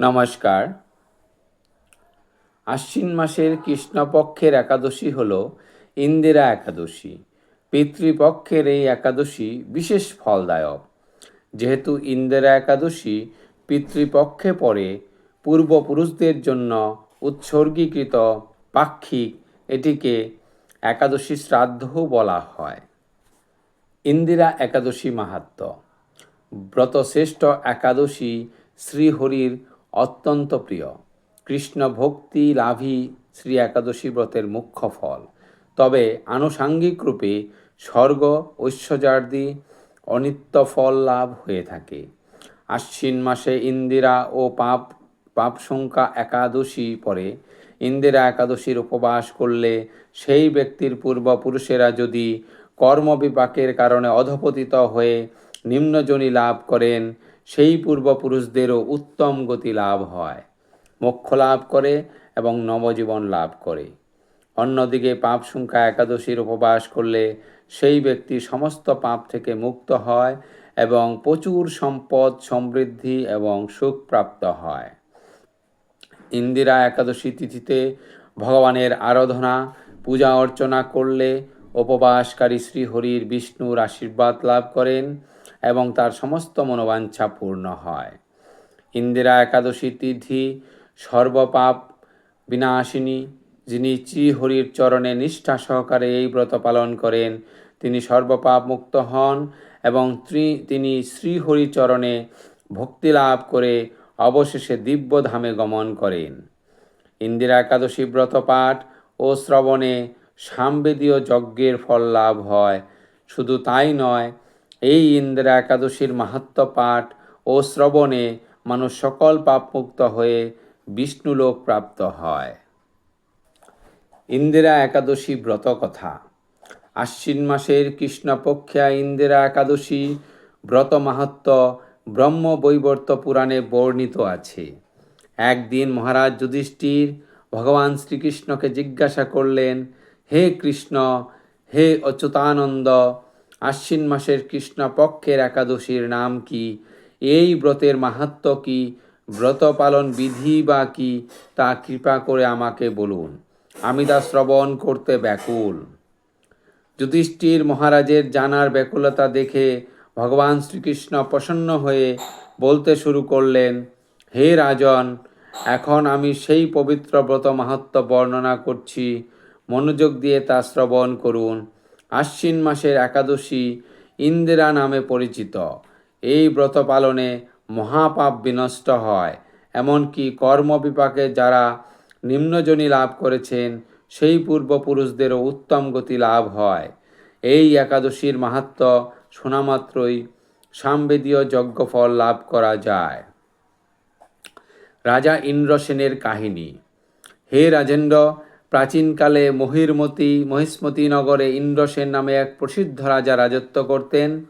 নমস্কার। আশ্বিন মাসের কৃষ্ণপক্ষের একাদশী হল ইন্দিরা একাদশী। পিতৃপক্ষের এই একাদশী বিশেষ ফলদায়ক। যেহেতু ইন্দিরা একাদশী পিতৃপক্ষে পড়ে, পূর্বপুরুষদের জন্য উৎসর্গীকৃত পাক্ষিক এটিকে একাদশী শ্রাদ্ধও বলা হয়। ইন্দিরা একাদশী মাহাত্ম্য ব্রতশ্রেষ্ঠ একাদশী শ্রীহরির অত্যন্ত প্রিয়। কৃষ্ণ ভক্তি লাভই শ্রী একাদশী ব্রতের মুখ্য ফল। তবে আনুষাঙ্গিক রূপে স্বর্গ ঐশ্বর্যাদি অনিত্য ফল লাভ হয়ে থাকে। আশ্বিন মাসে ইন্দিরা ও পাপ পাপ সংখ্যা একাদশী পরে ইন্দিরা একাদশীর উপবাস করলে সেই ব্যক্তির পূর্বপুরুষেরা যদি কর্মবিপাকের কারণে অধপতিত হয়ে নিম্নজনী লাভ করেন সেই পূর্বপুরুষদেরও উত্তম গতি লাভ হয়। মোক্ষ লাভ করে এবং নবজীবন লাভ করে। অন্যদিকে পাপ সংখ্যা একাদশীর উপবাস করলে সেই ব্যক্তি সমস্ত পাপ থেকে মুক্ত হয় এবং প্রচুর সম্পদ, সমৃদ্ধি এবং সুখ প্রাপ্ত হয়। ইন্দিরা একাদশী তিথিতে ভগবানের আরাধনা, পূজা অর্চনা করলে উপবাসকারী শ্রীহরির বিষ্ণুর আশীর্বাদ লাভ করেন। এবং তার সমস্ত মনোবাঞ্ছা পূর্ণ হয়। ইন্দিরা একাদশী তিথি, সর্বপাপ বিনাশিনী, যিনি শ্রীহরির চরণে নিষ্ঠা সহকারে এই ব্রত পালন করেন, তিনি সর্বপাপ মুক্ত হন এবং তিনি শ্রীহরি চরণে ভক্তি লাভ করে অবশেষে দিব্যধামে গমন করেন। ইন্দিরা একাদশী ব্রত পাঠ ও শ্রবণে সামবেদীয় যজ্ঞের ফল লাভ হয়। শুধু তাই নয় এই ইন্দিরা একাদশীর মাহাত্ম পাঠ ও শ্রবণে মানুষ সকল পাপমুক্ত হয়ে বিষ্ণুলোক প্রাপ্ত হয়। ইন্দিরা একাদশী ব্রত কথা। আশ্বিন মাসের কৃষ্ণপক্ষা ইন্দিরা একাদশী ব্রত মাহাত্ম ব্রহ্ম বৈবর্ত পুরাণে বর্ণিত আছে। একদিন মহারাজ যুধিষ্ঠির ভগবান শ্রীকৃষ্ণকে জিজ্ঞাসা করলেন, হে কৃষ্ণ, হে অচ্যুতানন্দ আশ্বিন মাসের কৃষ্ণপক্ষের একাদশীর নাম কি? এই ব্রতের মাহাত্ম কি? ব্রত পালন বিধি বা কি? তা কৃপা করে আমাকে বলুন। আমি তা শ্রবণ করতে ব্যাকুল। যুধিষ্ঠির মহারাজের জানার ব্যাকুলতা দেখে ভগবান শ্রীকৃষ্ণ প্রসন্ন হয়ে বলতে শুরু করলেন, হে রাজন, এখন আমি সেই পবিত্র ব্রত মাহাত্ম বর্ণনা করছি। মনোযোগ দিয়ে তা শ্রবণ করুন। আশ্বিন মাসের একাদশী ইন্দিরা নামে পরিচিত। এই ব্রত পালনে মহাপাপ বিনষ্ট হয়। এমনকি কর্মবিপাকে যারা নিম্নজনী লাভ করেছেন, সেই পূর্বপুরুষদেরও উত্তম গতি লাভ হয়। এই একাদশীর মাহাত্ম শোনামাত্রই সামবেদীয় যজ্ঞফল লাভ করা যায়। রাজা ইন্দ্রসেনের কাহিনী। হে রাজেন্দ্র প্রাচীনকালে মহিরমতি, মহিষ্মতি নগরে ইন্দ্রসেন নামে এক প্রসিদ্ধ রাজা রাজত্ব করতেন।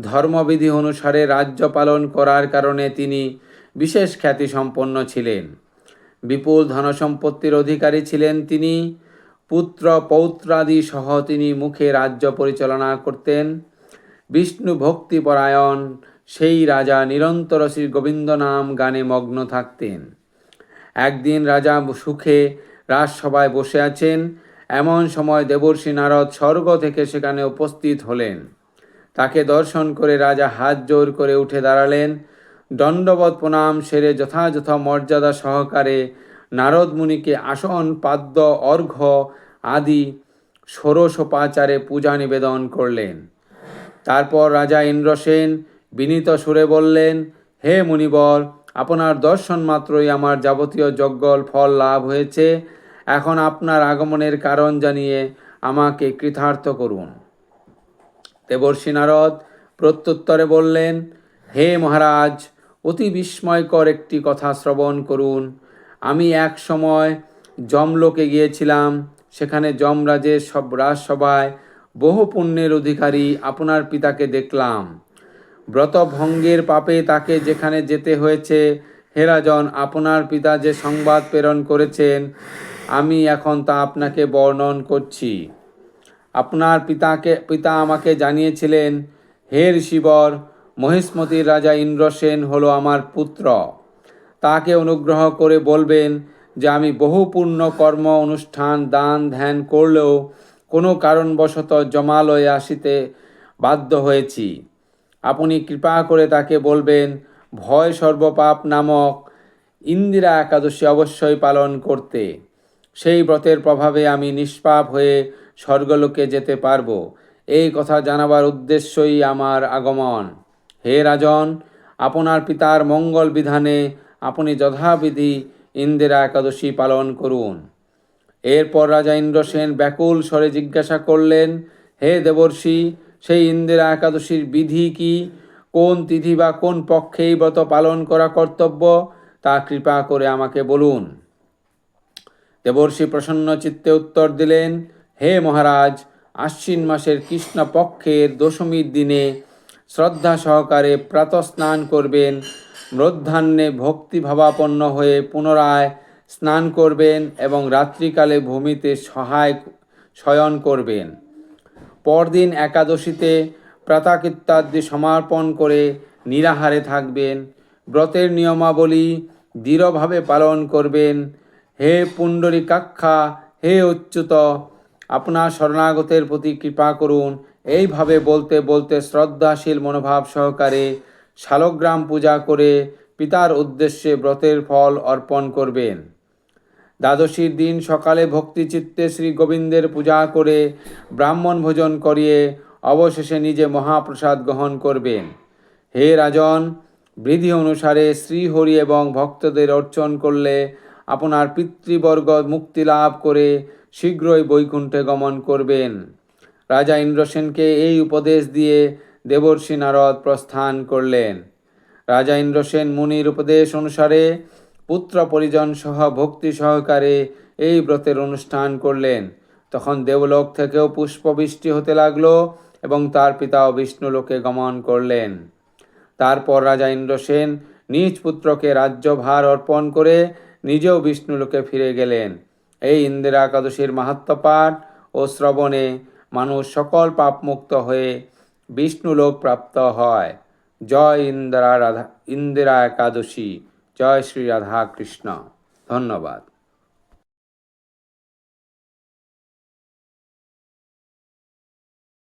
ধর্মবিধি অনুসারে রাজ্য পালন করার কারণে তিনি বিশেষ খ্যাতি সম্পন্ন ছিলেন। বিপুল ধনসম্পত্তির অধিকারী ছিলেন তিনি। পুত্র পৌত্রাদি সহ তিনি মুখে রাজ্য পরিচালনা করতেন। বিষ্ণু ভক্তিপরায়ণ, সেই রাজা নিরন্তর শ্রী গোবিন্দ নাম গানে মগ্ন থাকতেন। একদিন রাজা সুখে রাজসভায় বসে আছেন। এমন সময় দেবর্ষী নারদ স্বর্গ থেকে সেখানে উপস্থিত হলেন। তাকে দর্শন করে রাজা হাত জোর করে উঠে দাঁড়ালেন। দণ্ডবত প্রণাম সেরে যথাযথ মর্যাদা সহকারে নারদ মুনিকে আসন, পাদ্য, অর্ঘ্য আদি ষোড়শোপাচারে পূজা নিবেদন করলেন। তারপর রাজা ইন্দ্রসেন বিনীত সুরে বললেন, হে মুনিবর আপনার দর্শন মাত্রই আমার যাবতীয় যজ্ঞল ফল লাভ হয়েছে। এখন আপনার আগমনের কারণ জানিয়ে আমাকে কৃতার্থ করুন। দেবর্ষী নারদ প্রত্যুত্তরে বললেন, হে মহারাজ, অতি বিস্ময়কর একটি কথা শ্রবণ করুন। আমি এক সময় যমলোকে গিয়েছিলাম। সেখানে যমরাজের সব রাজসভায় বহু পুণ্যের অধিকারী আপনার পিতাকে দেখলাম। ব্রতভঙ্গের পাপে তাকে যেখানে যেতে হয়েছে, হেরাজন আপনার পিতা যে সংবাদ প্রেরণ করেছেন আমি এখন তা আপনাকে বর্ণন করছি। আপনার পিতাকে, পিতা আমাকে জানিয়েছিলেন, হে ঋষিবর, মহিষ্মতির রাজা ইন্দ্রসেন হলো আমার পুত্র। তাকে অনুগ্রহ করে বলবেন যে আমি বহু পূর্ণ কর্ম, অনুষ্ঠান, দান, ধ্যান করলেও কোনো কারণবশত জমালয়ে আসিতে বাধ্য হয়েছি। আপনি কৃপা করে তাকে বলবেন, ভয় সর্বপাপ নামক ইন্দিরা একাদশী অবশ্যই পালন করতে। সেই ব্রতের প্রভাবে আমি নিষ্পাপ হয়ে স্বর্গলোকে যেতে পারব। এই কথা জানাবার উদ্দেশ্যই আমার আগমন। হে রাজন, আপনার পিতার মঙ্গল বিধানে আপনি যথাবিধি ইন্দিরা একাদশী পালন করুন। এরপর রাজা ইন্দ্রসেন ব্যাকুল স্বরে জিজ্ঞাসা করলেন, হে দেবর্ষি, সেই ইন্দিরা একাদশীর বিধি কি? কোন তিথি বা কোন পক্ষেই ব্রত পালন করা কর্তব্য? তা কৃপা করে আমাকে বলুন। দেবর্ষি প্রসন্ন চিত্তে উত্তর দিলেন, হে মহারাজ, আশ্বিন মাসের কৃষ্ণ পক্ষের দশমীর দিনে শ্রদ্ধা সহকারে প্রাতঃস্নান করবেন, মধ্যাহ্নে ভক্তিভাবাপন্ন হয়ে পুনরায় স্নান করবেন এবং রাত্রিকালে ভূমিতে সহায় শয়ন করবেন। পরদিন একাদশীতে প্রাতাকৃত্যাদি সমর্পণ করে নিরাহারে থাকবেন। ব্রতের নিয়মাবলী দৃঢ়ভাবে পালন করবেন। হে পুণ্ডরীকাক্ষা, হে উচ্যুত, আপনার শরণাগতের প্রতি কৃপা করুন। এইভাবে বলতে বলতে শ্রদ্ধাশীল মনোভাব সহকারে শালগ্রাম পূজা করে পিতার উদ্দেশ্যে ব্রতের ফল অর্পণ করবেন। দ্বাদশীর দিন সকালে ভক্তিচিত্তে শ্রী গোবিন্দের পূজা করে ব্রাহ্মণ ভোজন করিয়ে অবশেষে নিজে মহাপ্রসাদ গ্রহণ করবেন। হে রাজন, বিধি অনুসারে শ্রীহরি এবং ভক্তদের অর্চন করলে আপনার পিতৃবর্গ মুক্তি লাভ করে শীঘ্রই বৈকুণ্ঠে গমন করবেন। রাজা ইন্দ্রসেনকে এই উপদেশ দিয়ে দেবর্ষি নারদ প্রস্থান করলেন। রাজা ইন্দ্রসেন মুনির উপদেশ অনুসারে পুত্র পরিজন সহ ভক্তি সহকারে এই ব্রতের অনুষ্ঠান করলেন। তখন দেবলোক থেকেও পুষ্পবৃষ্টি হতে লাগল এবং তার পিতাও বিষ্ণুলোকে গমন করলেন। তারপর রাজা ইন্দ্রসেন নিজ পুত্রকে রাজ্যভার অর্পণ করে নিজেও বিষ্ণুলোকে ফিরে গেলেন। এই ইন্দিরা একাদশীর মাহাত্ম পাঠ ও শ্রবণে মানুষ সকল পাপমুক্ত হয়ে বিষ্ণুলোক প্রাপ্ত হয়। জয় ইন্দিরা রাধা, ইন্দিরা একাদশী। জয় শ্রী রাধা কৃষ্ণ ধন্যবাদ।